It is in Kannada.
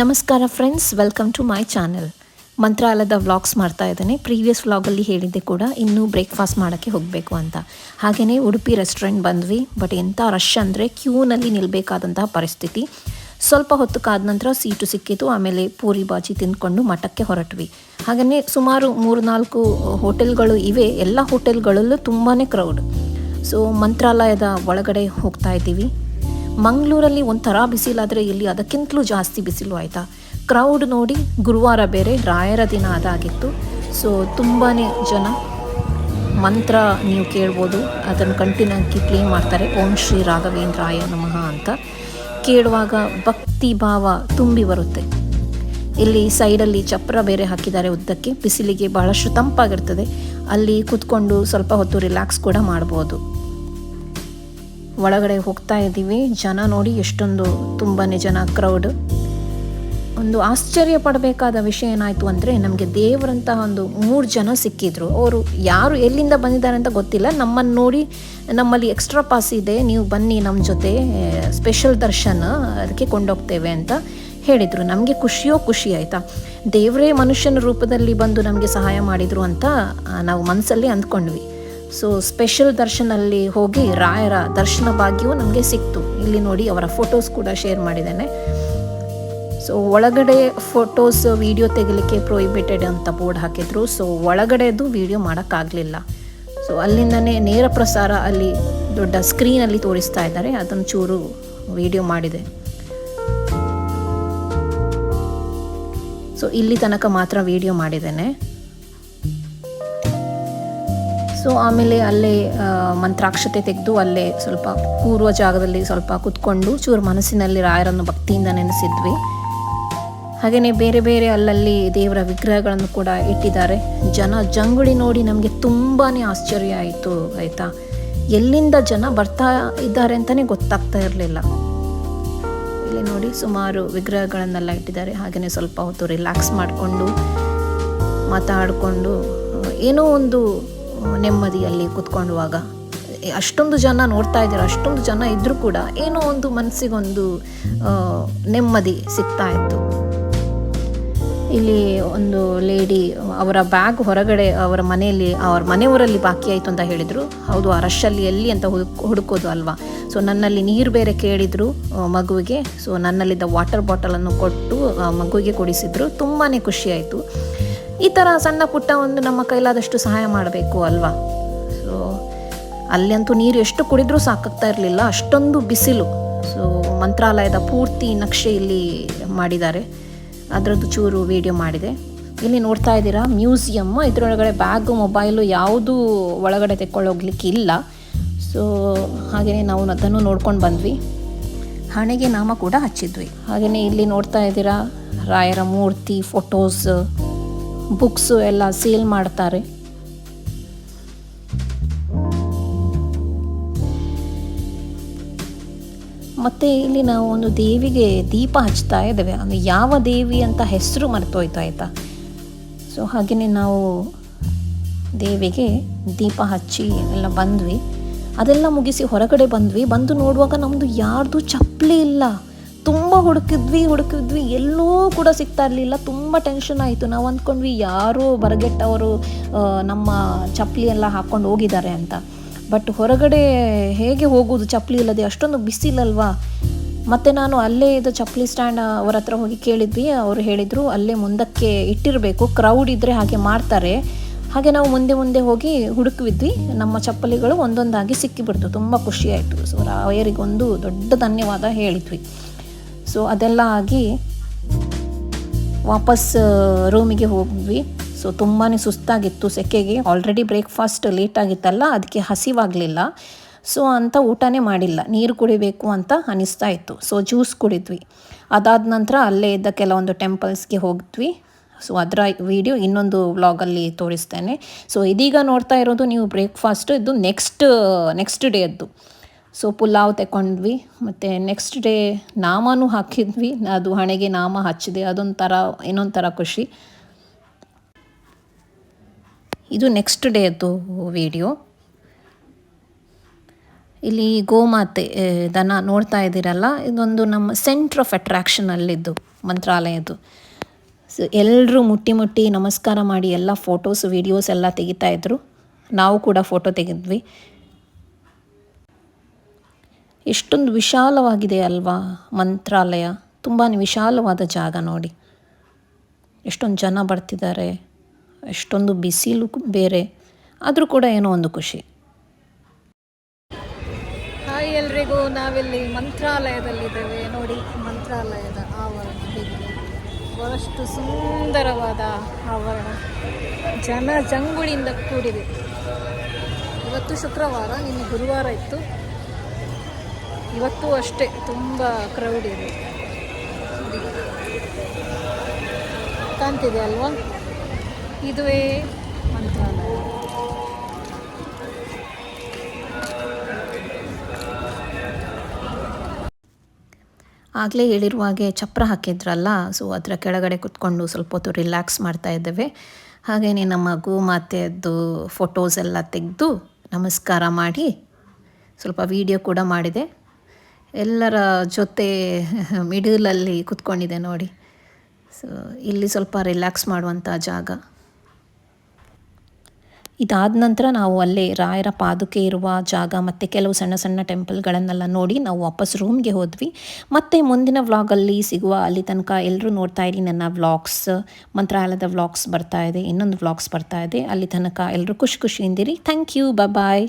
ನಮಸ್ಕಾರ friends welcome to my channel ಮಂತ್ರಾಲಯದ ವ್ಲಾಗ್ಸ್ ಮಾಡ್ತಾ ಇದ್ದೇನೆ. ಪ್ರೀವಿಯಸ್ ವ್ಲಾಗಲ್ಲಿ ಹೇಳಿದ್ದೆ ಕೂಡ ಇನ್ನೂ ಬ್ರೇಕ್ಫಾಸ್ಟ್ ಮಾಡೋಕ್ಕೆ ಹೋಗಬೇಕು ಅಂತ. ಹಾಗೆಯೇ ಉಡುಪಿ ರೆಸ್ಟೋರೆಂಟ್ ಬಂದ್ವಿ. ಬಟ್ ಎಂಥ ರಶ್ ಅಂದರೆ ಕ್ಯೂನಲ್ಲಿ ನಿಲ್ಲಬೇಕಾದಂತಹ ಪರಿಸ್ಥಿತಿ. ಸ್ವಲ್ಪ ಹೊತ್ತು ಕಾದ ನಂತರ ಸೀಟು ಸಿಕ್ಕಿತು. ಆಮೇಲೆ ಪೂರಿ ಬಾಜಿ ತಿಂದ್ಕೊಂಡು ಮಠಕ್ಕೆ ಹೊರಟ್ವಿ. ಹಾಗೆಯೇ ಸುಮಾರು ಮೂರು ನಾಲ್ಕು ಹೋಟೆಲ್ಗಳು ಇವೆ. ಎಲ್ಲ ಹೋಟೆಲ್ಗಳಲ್ಲೂ ತುಂಬಾ ಕ್ರೌಡ್ ಸೊ ಮಂತ್ರಾಲಯದ ಒಳಗಡೆ ಹೋಗ್ತಾ ಇದ್ದೀವಿ. ಮಂಗಳೂರಲ್ಲಿ ಒಂಥರ ಬಿಸಿಲಾದರೆ ಇಲ್ಲಿ ಅದಕ್ಕಿಂತಲೂ ಜಾಸ್ತಿ ಬಿಸಿಲು ಆಯಿತಾ? ಕ್ರೌಡ್ ನೋಡಿ ಗುರುವಾರ ಬೇರೆ, ರಾಯರ ದಿನ ಅದಾಗಿತ್ತು. ಸೊ ತುಂಬಾ ಜನ ಮಂತ್ರ ನೀವು ಕೇಳ್ಬೋದು. ಅದನ್ನು ಕಂಟಿನ್ಯೂಗಿ ಪ್ಲೇ ಮಾಡ್ತಾರೆ. ಓಂ ಶ್ರೀ ರಾಘವೇಂದ್ರಾಯ ನಮಃ ಅಂತ. ಕೇಳುವಾಗ ಭಕ್ತಿ ಭಾವ ತುಂಬಿ ಬರುತ್ತೆ. ಇಲ್ಲಿ ಸೈಡಲ್ಲಿ ಚಪ್ರ ಬೇರೆ ಹಾಕಿದ್ದಾರೆ ಉದ್ದಕ್ಕೆ. ಬಿಸಿಲಿಗೆ ಬಹಳಷ್ಟು ತಂಪಾಗಿರ್ತದೆ. ಅಲ್ಲಿ ಕೂತ್ಕೊಂಡು ಸ್ವಲ್ಪ ಹೊತ್ತು ರಿಲ್ಯಾಕ್ಸ್ ಕೂಡ ಮಾಡ್ಬೋದು. ಒಳಗಡೆ ಹೋಗ್ತಾ ಇದ್ದೀವಿ. ಜನ ನೋಡಿ ಎಷ್ಟೊಂದು ತುಂಬಾ ಜನ ಕ್ರೌಡ್ ಒಂದು ಆಶ್ಚರ್ಯ ಪಡಬೇಕಾದ ವಿಷಯ ಏನಾಯಿತು ಅಂದರೆ, ನಮಗೆ ದೇವರಂತಹ ಒಂದು ಮೂರು ಜನ ಸಿಕ್ಕಿದ್ರು. ಅವರು ಯಾರು ಎಲ್ಲಿಂದ ಬಂದಿದ್ದಾರೆ ಅಂತ ಗೊತ್ತಿಲ್ಲ. ನಮ್ಮನ್ನು ನೋಡಿ ನಮ್ಮಲ್ಲಿ ಎಕ್ಸ್ಟ್ರಾ ಪಾಸ್ ಇದೆ. ನೀವು ಬನ್ನಿ ನಮ್ಮ ಜೊತೆ ಸ್ಪೆಷಲ್ ದರ್ಶನ ಅದಕ್ಕೆ ಕೊಂಡೋಗ್ತೇವೆ ಅಂತ ಹೇಳಿದರು. ನಮಗೆ ಖುಷಿಯೋ ಖುಷಿ ಆಯಿತಾ? ದೇವರೇ ಮನುಷ್ಯನ ರೂಪದಲ್ಲಿ ಬಂದು ನಮಗೆ ಸಹಾಯ ಮಾಡಿದರು ಅಂತ ನಾವು ಮನಸ್ಸಲ್ಲಿ ಅಂದ್ಕೊಂಡ್ವಿ. ಸೊ ಸ್ಪೆಷಲ್ ದರ್ಶನಲ್ಲಿ ಹೋಗಿ ರಾಯರ ದರ್ಶನ ಭಾಗ್ಯವು ನಮಗೆ ಸಿಕ್ತು. ಇಲ್ಲಿ ನೋಡಿ ಅವರ ಫೋಟೋಸ್ ಕೂಡ ಶೇರ್ ಮಾಡಿದ್ದೇನೆ. ಸೊ ಒಳಗಡೆ ಫೋಟೋಸ್ ವಿಡಿಯೋ ತೆಗಿಲಿಕ್ಕೆ ಪ್ರೊಹಿಬಿಟೆಡ್ ಅಂತ ಬೋರ್ಡ್ ಹಾಕಿದ್ರು. ಸೊ ಒಳಗಡೆದು ವಿಡಿಯೋ ಮಾಡೋಕ್ಕಾಗಲಿಲ್ಲ. ಸೊ ಅಲ್ಲಿಂದನೇ ನೇರ ಪ್ರಸಾರ ಅಲ್ಲಿ ದೊಡ್ಡ ಸ್ಕ್ರೀನಲ್ಲಿ ತೋರಿಸ್ತಾ ಇದ್ದಾರೆ. ಅದನ್ನು ಚೂರು ವಿಡಿಯೋ ಮಾಡಿದೆ. ಸೊ ಇಲ್ಲಿ ತನಕ ಮಾತ್ರ ವಿಡಿಯೋ ಮಾಡಿದ್ದೇನೆ. ಸೊ ಆಮೇಲೆ ಅಲ್ಲೇ ಮಂತ್ರಾಕ್ಷತೆ ತೆಗೆದು ಅಲ್ಲೇ ಸ್ವಲ್ಪ ಪೂರ್ವ ಜಾಗದಲ್ಲಿ ಸ್ವಲ್ಪ ಕುತ್ಕೊಂಡು ಚೂರು ಮನಸ್ಸಿನಲ್ಲಿ ರಾಯರನ್ನು ಭಕ್ತಿಯಿಂದ ನೆನೆಸಿದ್ವಿ. ಹಾಗೆಯೇ ಬೇರೆ ಬೇರೆ ಅಲ್ಲಲ್ಲಿ ದೇವರ ವಿಗ್ರಹಗಳನ್ನು ಕೂಡ ಇಟ್ಟಿದ್ದಾರೆ. ಜನ ಜಂಗುಳಿ ನೋಡಿ ನಮಗೆ ತುಂಬಾ ಆಶ್ಚರ್ಯ ಆಯಿತು, ಆಯಿತಾ? ಎಲ್ಲಿಂದ ಜನ ಬರ್ತಾ ಇದ್ದಾರೆ ಅಂತಲೇ ಗೊತ್ತಾಗ್ತಾ ಇರಲಿಲ್ಲ. ಇಲ್ಲಿ ನೋಡಿ ಸುಮಾರು ವಿಗ್ರಹಗಳನ್ನೆಲ್ಲ ಇಟ್ಟಿದ್ದಾರೆ. ಹಾಗೆಯೇ ಸ್ವಲ್ಪ ಹೊತ್ತು ರಿಲ್ಯಾಕ್ಸ್ ಮಾಡಿಕೊಂಡು ಮಾತಾಡಿಕೊಂಡು, ಏನೋ ಒಂದು ನೆಮ್ಮದಿಯಲ್ಲಿ ಕುತ್ಕೊಳ್ಳುವಾಗ ಅಷ್ಟೊಂದು ಜನ ನೋಡ್ತಾ ಇದ್ದಾರೆ, ಅಷ್ಟೊಂದು ಜನ ಇದ್ದರೂ ಕೂಡ ಏನೋ ಒಂದು ಮನಸ್ಸಿಗೊಂದು ನೆಮ್ಮದಿ ಸಿಗ್ತಾ ಇತ್ತು. ಇಲ್ಲಿ ಒಂದು ಲೇಡಿ ಅವರ ಬ್ಯಾಗ್ ಹೊರಗಡೆ, ಅವರ ಮನೆಯಲ್ಲಿ, ಅವ್ರ ಮನೆಯವರಲ್ಲಿ ಬಾಕಿ ಆಯಿತು ಅಂತ ಹೇಳಿದರು. ಹೌದು, ಆ ರಶಲ್ಲಿ ಎಲ್ಲಿ ಅಂತ ಹುಡುಕ್, ಹುಡುಕೋದು ಅಲ್ವಾ? ಸೊ ನನ್ನಲ್ಲಿ ನೀರು ಬೇರೆ ಕೇಳಿದರು ಮಗುವಿಗೆ. ಸೊ ನನ್ನಲ್ಲಿದ್ದ ವಾಟರ್ ಬಾಟಲನ್ನು ಕೊಟ್ಟು ಮಗುವಿಗೆ ಕೊಡಿಸಿದ್ರು. ತುಂಬಾ ಖುಷಿಯಾಯಿತು ಈ ಥರ ಸಣ್ಣ ಪುಟ್ಟ ಒಂದು ನಮ್ಮ ಕೈಲಾದಷ್ಟು ಸಹಾಯ ಮಾಡಬೇಕು ಅಲ್ವಾ? ಸೊ ಅಲ್ಲಂತೂ ನೀರು ಎಷ್ಟು ಕುಡಿದ್ರೂ ಸಾಕಾಗ್ತಾ ಇರಲಿಲ್ಲ, ಅಷ್ಟೊಂದು ಬಿಸಿಲು. ಸೊ ಮಂತ್ರಾಲಯದ ಪೂರ್ತಿ ನಕ್ಷೆ ಇಲ್ಲಿ ಮಾಡಿದ್ದಾರೆ. ಅದರದ್ದು ಚೂರು ವಿಡಿಯೋ ಮಾಡಿದೆ. ಇಲ್ಲಿ ನೋಡ್ತಾ ಇದ್ದೀರಾ ಮ್ಯೂಸಿಯಮ್ ಇದರೊಳಗಡೆ ಬ್ಯಾಗು, ಮೊಬೈಲು ಯಾವುದೂ ಒಳಗಡೆ ತೆಕ್ಕೊಳ್ಳೋಗ್ಲಿಕ್ಕೆ ಇಲ್ಲ. ಸೊ ಹಾಗೆಯೇ ನಾವು ಅದನ್ನು ನೋಡ್ಕೊಂಡು ಬಂದ್ವಿ. ಹಣೆಗೆ ನಾಮ ಕೂಡ ಹಚ್ಚಿದ್ವಿ. ಹಾಗೆಯೇ ಇಲ್ಲಿ ನೋಡ್ತಾ ಇದ್ದೀರಾ, ರಾಯರ ಮೂರ್ತಿ ಫೋಟೋಸ್ ಬುಕ್ಸು ಎಲ್ಲ ಸೇಲ್ ಮಾಡ್ತಾರೆ. ಮತ್ತು ಇಲ್ಲಿ ನಾವು ಒಂದು ದೇವಿಗೆ ದೀಪ ಹಚ್ತಾ ಇದ್ದೇವೆ. ಅದು ಯಾವ ದೇವಿ ಅಂತ ಹೆಸರು ಮರೆತೋಯ್ತು ಆಯಿತಾ? ಸೊ ಹಾಗೆಯೇ ನಾವು ದೇವಿಗೆ ದೀಪ ಹಚ್ಚಿ ಎಲ್ಲ ಬಂದ್ವಿ. ಅದೆಲ್ಲ ಮುಗಿಸಿ ಹೊರಗಡೆ ಬಂದ್ವಿ. ಬಂದು ನೋಡುವಾಗ ನಮ್ಮದು ಯಾರ್ದು ಚಪ್ಪಲಿ ಇಲ್ಲ. ತುಂಬ ಹುಡುಕಿದ್ವಿ ಹುಡುಕಿದ್ವಿ, ಎಲ್ಲೂ ಕೂಡ ಸಿಗ್ತಾ ಇರಲಿಲ್ಲ. ತುಂಬ ಟೆನ್ಷನ್ ಆಯಿತು. ನಾವು ಅಂದ್ಕೊಂಡ್ವಿ, ಯಾರೋ ಬರಗೆಟ್ಟವರು ನಮ್ಮ ಚಪ್ಪಲಿ ಎಲ್ಲ ಹಾಕ್ಕೊಂಡು ಹೋಗಿದ್ದಾರೆ ಅಂತ. ಬಟ್ ಹೊರಗಡೆ ಹೇಗೆ ಹೋಗೋದು ಚಪ್ಪಲಿ ಇಲ್ಲದೆ ಅಷ್ಟೊಂದು ಬಿಸಿಲಲ್ವಾ ಮತ್ತು ನಾನು ಅಲ್ಲೇ ಇದು ಚಪ್ಪಲಿ ಸ್ಟ್ಯಾಂಡ್ ಅವ್ರ ಹತ್ರ ಹೋಗಿ ಕೇಳಿದ್ವಿ. ಅವರು ಹೇಳಿದರು, ಅಲ್ಲೇ ಮುಂದಕ್ಕೆ ಇಟ್ಟಿರಬೇಕು. ಕ್ರೌಡ್ ಇದ್ದರೆ ಹಾಗೆ ಮಾಡ್ತಾರೆ. ಹಾಗೆ ನಾವು ಮುಂದೆ ಮುಂದೆ ಹೋಗಿ ಹುಡುಕಿದ್ವಿ ನಮ್ಮ ಚಪ್ಪಲಿಗಳು ಒಂದೊಂದಾಗಿ ಸಿಕ್ಕಿಬಿಡ್ತು. ತುಂಬ ಖುಷಿಯಾಯಿತು ಸೊ ರಾಯರಿಗೊಂದು ದೊಡ್ಡ ಧನ್ಯವಾದ ಹೇಳಿದ್ವಿ. ಸೊ ಅದೆಲ್ಲ ಆಗಿ ವಾಪಸ್ ರೂಮಿಗೆ ಹೋದ್ವಿ. ಸೊ ತುಂಬಾ ಸುಸ್ತಾಗಿತ್ತು ಸೆಕೆಗೆ. ಆಲ್ರೆಡಿ ಬ್ರೇಕ್ಫಾಸ್ಟ್ ಲೇಟ್ ಆಗಿತ್ತಲ್ಲ ಅದಕ್ಕೆ ಹಸಿವಾಗಲಿಲ್ಲ. ಸೊ ಅಂತ ಊಟನೇ ಮಾಡಿಲ್ಲ. ನೀರು ಕುಡಿಬೇಕು ಅಂತ ಅನಿಸ್ತಾ ಇತ್ತು. ಸೊ ಜ್ಯೂಸ್ ಕುಡಿದ್ವಿ. ಅದಾದ ನಂತರ ಅಲ್ಲೇ ಇದ್ದ ಕೆಲವೊಂದು ಟೆಂಪಲ್ಸ್ಗೆ ಹೋಗಿದ್ವಿ ಸೊ ಅದರ ವಿಡಿಯೋ ಇನ್ನೊಂದು ವ್ಲಾಗಲ್ಲಿ ತೋರಿಸ್ತೇನೆ. ಸೊ ಇದೀಗ ನೋಡ್ತಾ ಇರೋದು ನೀವು ಬ್ರೇಕ್ಫಾಸ್ಟ್ ಇದು ನೆಕ್ಸ್ಟ್ ನೆಕ್ಸ್ಟ್ ಡೇದ್ದು ಸೊ ಪುಲಾವ್ ತೆಕೊಂಡ್ವಿ ಮತ್ತು ನೆಕ್ಸ್ಟ್ ಡೇ ನಾಮನೂ ಹಾಕಿದ್ವಿ ಅದು ಹಣೆಗೆ ನಾಮ ಹಚ್ಚಿದೆ ಅದೊಂಥರ ಇನ್ನೊಂಥರ ಖುಷಿ ಇದು ನೆಕ್ಸ್ಟ್ ಡೇದು ವಿಡಿಯೋ ಇಲ್ಲಿ ಗೋಮಾತೆ ದನ ನೋಡ್ತಾ ಇದ್ದೀರಲ್ಲ ಇದೊಂದು ನಮ್ಮ ಸೆಂಟ್ರ್ ಆಫ್ ಅಟ್ರಾಕ್ಷನ್ ಅಲ್ಲಿದ್ದು ಮಂತ್ರಾಲಯದ್ದು ಸೊ ಎಲ್ಲರೂ ಮುಟ್ಟಿ ಮುಟ್ಟಿ ನಮಸ್ಕಾರ ಮಾಡಿ ಎಲ್ಲ ಫೋಟೋಸ್ ವೀಡಿಯೋಸ್ ಎಲ್ಲ ತೆಗಿತಾಯಿದ್ರು ನಾವು ಕೂಡ ಫೋಟೋ ತೆಗೆದ್ವಿ ಎಷ್ಟೊಂದು ವಿಶಾಲವಾಗಿದೆ ಅಲ್ವಾ ಮಂತ್ರಾಲಯ. ತುಂಬಾ ವಿಶಾಲವಾದ ಜಾಗ ನೋಡಿ. ಎಷ್ಟೊಂದು ಜನ ಬರ್ತಿದ್ದಾರೆ. ಎಷ್ಟೊಂದು ಬಿಸಿಲು ಬೇರೆ. ಆದರೂ ಕೂಡ ಏನೋ ಒಂದು ಖುಷಿ. ಹಾಯ್ ಎಲ್ರಿಗೂ, ನಾವಿಲ್ಲಿ ಮಂತ್ರಾಲಯದಲ್ಲಿದ್ದೇವೆ. ನೋಡಿ, ಮಂತ್ರಾಲಯದ ಆವರಣ ಬಹಳಷ್ಟು ಸುಂದರವಾದ ಆವರಣ. ಜನ ಜಂಗುಳಿಯಿಂದ ಕೂಡಿದೆ. ಇವತ್ತು ಶುಕ್ರವಾರ, ನಿನ್ನೆ ಗುರುವಾರ ಇತ್ತು. ಇವತ್ತು ಅಷ್ಟೇ, ತುಂಬ ಕ್ರೌಡ್ ಇದೆ. ಕಾಣ್ತಿದೆ ಅಲ್ವಾ? ಇದುವೇ ಮಂತ್ರಾಲಯ. ಆಗಲೇ ಹೇಳಿರುವ ಹಾಗೆ ಚಪ್ರ ಹಾಕಿದ್ರಲ್ಲ ಸೊ ಅದರ ಕೆಳಗಡೆ ಕುತ್ಕೊಂಡು ಸ್ವಲ್ಪ ಹೊತ್ತು ರಿಲ್ಯಾಕ್ಸ್ ಮಾಡ್ತಾ ಇದ್ದೇವೆ. ಹಾಗೆಯೇ ನಮ್ಮ ಗೋಮಾತೆಯದ್ದು ಫೋಟೋಸ್ ಎಲ್ಲ ತೆಗೆದು ನಮಸ್ಕಾರ ಮಾಡಿ ಸ್ವಲ್ಪ ವಿಡಿಯೋ ಕೂಡ ಮಾಡಿದೆ. ಎಲ್ಲರ ಜೊತೆ ಮಿಡಲಲ್ಲಿ ಕುತ್ಕೊಂಡಿದೆ ನೋಡಿ. ಸೊ ಇಲ್ಲಿ ಸ್ವಲ್ಪ ರಿಲ್ಯಾಕ್ಸ್ ಮಾಡುವಂಥ ಜಾಗ. ಇದಾದ ನಂತರ ನಾವು ಅಲ್ಲೇ ರಾಯರ ಪಾದುಕೆ ಇರುವ ಜಾಗ ಮತ್ತು ಕೆಲವು ಸಣ್ಣ ಸಣ್ಣ ಟೆಂಪಲ್ಗಳನ್ನೆಲ್ಲ ನೋಡಿ ನಾವು ವಾಪಸ್ ರೂಮ್ಗೆ ಹೋದ್ವಿ. ಮತ್ತು ಮುಂದಿನ ವ್ಲಾಗಲ್ಲಿ ಸಿಗುವ ಅಲ್ಲಿ ತನಕ ಎಲ್ಲರೂ ನೋಡ್ತಾ ಇರಿ ನನ್ನ ವ್ಲಾಗ್ಸ್ ಮಂತ್ರಾಲಯದ ವ್ಲಾಗ್ಸ್ ಬರ್ತಾ ಇದೆ, ಇನ್ನೊಂದು ವ್ಲಾಗ್ಸ್ ಬರ್ತಾ ಇದೆ. ಅಲ್ಲಿ ತನಕ ಎಲ್ಲರೂ ಖುಷಿ ಖುಷಿಯಿಂದಿರಿ. Thank you bye